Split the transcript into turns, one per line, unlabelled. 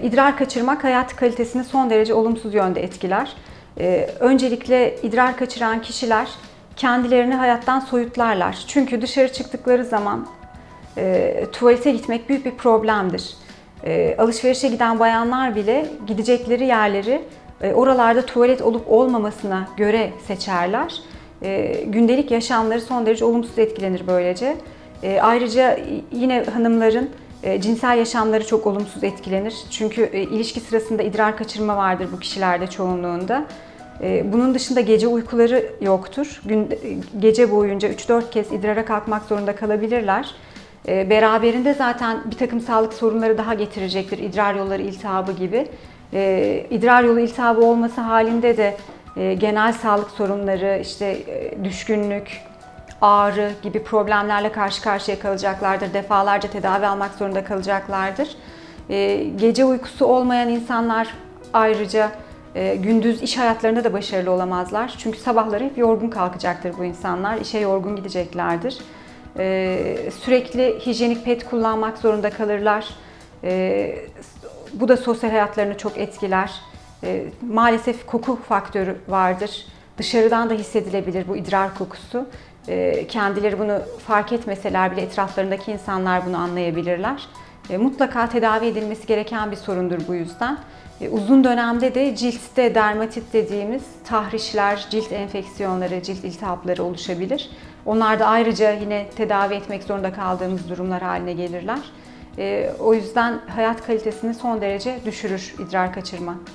İdrar kaçırmak hayat kalitesini son derece olumsuz yönde etkiler. Ee, Öncelikle idrar kaçıran kişiler kendilerini hayattan soyutlarlar. Çünkü dışarı çıktıkları zaman e, tuvalete gitmek büyük bir problemdir. E, alışverişe giden bayanlar bile gidecekleri yerleri e, oralarda tuvalet olup olmamasına göre seçerler. E, gündelik yaşamları son derece olumsuz etkilenir böylece. E, ayrıca yine hanımların e, cinsel yaşamları çok olumsuz etkilenir. Çünkü e, ilişki sırasında idrar kaçırma vardır bu kişilerde çoğunluğunda. E, Bunun dışında gece uykuları yoktur. Gün, e, gece boyunca 3-4 kez idrara kalkmak zorunda kalabilirler. E, Beraberinde zaten bir takım sağlık sorunları daha getirecektir. İdrar yolları iltihabı gibi. E, İdrar yolu iltihabı olması halinde de e, genel sağlık sorunları, işte e, düşkünlük, ağrı gibi problemlerle karşı karşıya kalacaklardır. Defalarca tedavi almak zorunda kalacaklardır. E, Gece uykusu olmayan insanlar ayrıca e, gündüz iş hayatlarında da başarılı olamazlar. Çünkü sabahları hep yorgun kalkacaktır bu insanlar. İşe yorgun gideceklerdir. E, Sürekli hijyenik pet kullanmak zorunda kalırlar. E, Bu da sosyal hayatlarını çok etkiler. Maalesef koku faktörü vardır. Dışarıdan da hissedilebilir bu idrar kokusu. E, Kendileri bunu fark etmeseler bile etraflarındaki insanlar bunu anlayabilirler. E, Mutlaka tedavi edilmesi gereken bir sorundur bu yüzden. E, Uzun dönemde de ciltte dermatit dediğimiz tahrişler, cilt enfeksiyonları, cilt iltihapları oluşabilir. Onlar da ayrıca yine tedavi etmek zorunda kaldığımız durumlar haline gelirler. O yüzden hayat kalitesini son derece düşürür idrar kaçırma.